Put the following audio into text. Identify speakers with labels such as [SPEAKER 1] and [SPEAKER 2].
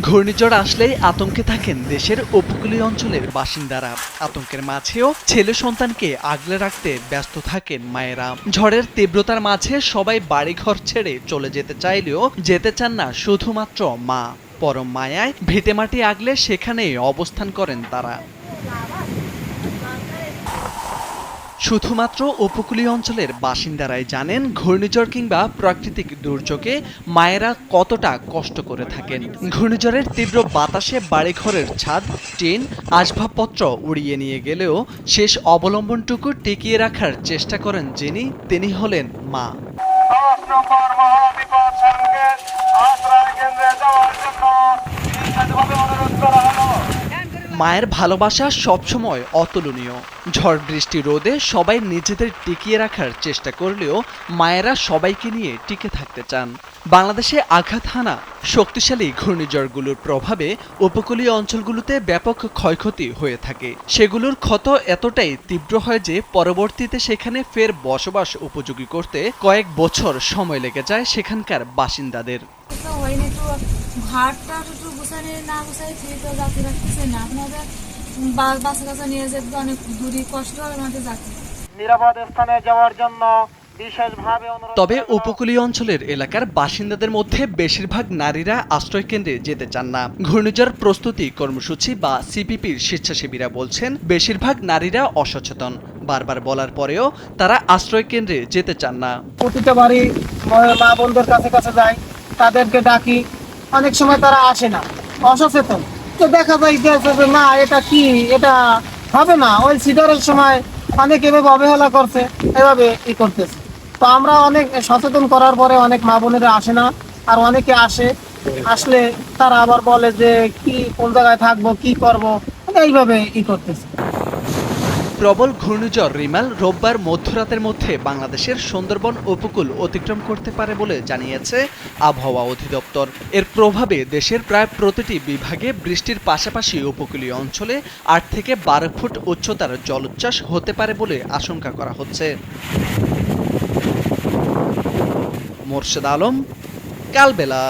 [SPEAKER 1] ঘূর্ণিঝড় আসলেই আতঙ্কে থাকেন দেশের উপকূলীয় অঞ্চলের বাসিন্দারা। আতঙ্কের মাঝেও ছেলে সন্তানকে আগলে রাখতে ব্যস্ত থাকেন মায়েরা। ঝড়ের তীব্রতার মাঝে সবাই বাড়িঘর ছেড়ে চলে যেতে চাইলেও যেতে চান না শুধুমাত্র মা। পরম মায়ায় ভিটেমাটি আগলে সেখানেই অবস্থান করেন তারা। শুধুমাত্র উপকূলীয় অঞ্চলের বাসিন্দারাই জানেন ঘূর্ণিঝড় কিংবা প্রাকৃতিক দুর্যোগে মায়েরা কতটা কষ্ট করে থাকেন। ঘূর্ণিঝড়ের তীব্র বাতাসে বাড়িঘরের ছাদ, টিন, আসবাবপত্র উড়িয়ে নিয়ে গেলেও শেষ অবলম্বনটুকু টিকিয়ে রাখার চেষ্টা করেন যিনি, তিনি হলেন মা
[SPEAKER 2] দশ নম্বর মহাবিপদ সংকেত আশ্রয় কেন্দ্রে যাওয়ার জন্য বিশেষভাবে অনুরোধ করা হলো
[SPEAKER 1] মায়ের ভালোবাসা সবসময় অতুলনীয়। ঝড় বৃষ্টি রোদে সবাই নিজেদের টিকিয়ে রাখার চেষ্টা করলেও মায়েরা সবাইকে নিয়ে টিকে থাকতে চান। বাংলাদেশে আঘাত হানা, শক্তিশালী ঘূর্ণিঝড়গুলোর প্রভাবে উপকূলীয় অঞ্চলগুলোতে ব্যাপক ক্ষয়ক্ষতি হয়ে থাকে। সেগুলোর ক্ষত এতটাই তীব্র হয় যে পরবর্তীতে সেখানে ফের বসবাস উপযোগী করতে কয়েক বছর সময় লেগে যায় সেখানকার বাসিন্দাদের।
[SPEAKER 3] ঘাটটা একটু গুছানি না গুছাই ঠিক তো যাতে রাখতেছে না। আপনাদের বা- বাসা কাছে নিয়ে যেতে অনেক দূরে কষ্ট হয় আমাদের যাতে
[SPEAKER 2] নিরাপদ স্থানে যাওয়ার জন্য
[SPEAKER 1] তবে উপকূলীয় অঞ্চলের এলাকার বাসিন্দাদের মধ্যে বেশিরভাগ নারীরা আশ্রয় কেন্দ্রে যেতে চান না। ঘূর্ণিঝড় প্রস্তুতি কর্মসূচি বা সিপিপির স্বেচ্ছাসেবীরা বলছেন বেশিরভাগ নারীরা অসচেতন। বারবার বলার পরেও তারা আশ্রয় কেন্দ্রে যেতে চান না।
[SPEAKER 4] প্রতিটা বাড়ি ম- মা বোনদের কাছে কাছে যায় তাদেরকে ডাকি অনেক সময় তারা আসে না, অসচেতন। তো দেখা যায় যে না, এটা কি, এটা হবে না। ওই সিডারের সময় অনেক এভাবে অবহেলা করছে, এভাবে ই করতেছে। তো আমরা অনেক সচেতন করার পরে অনেক মা বোনেরা আসে না, আর অনেকে আসে। আসলে তারা আবার বলে যে, কি, কোন জায়গায় থাকব, কি করব, এইভাবে ই করতেছে।
[SPEAKER 1] প্রবল ঘূর্ণিঝড় রিমাল রোববার মধ্যরাতের মধ্যে বাংলাদেশের সুন্দরবন উপকূল অতিক্রম করতে পারে বলে জানিয়েছে আবহাওয়া অধিদপ্তর। এর প্রভাবে দেশের প্রায় প্রতিটি বিভাগে বৃষ্টির পাশাপাশি উপকূলীয় অঞ্চলে আট থেকে বারো ফুট উচ্চতার জলোচ্ছ্বাস হতে পারে বলে আশঙ্কা করা হচ্ছে। মোর্শেদ আলম, কালবেলা।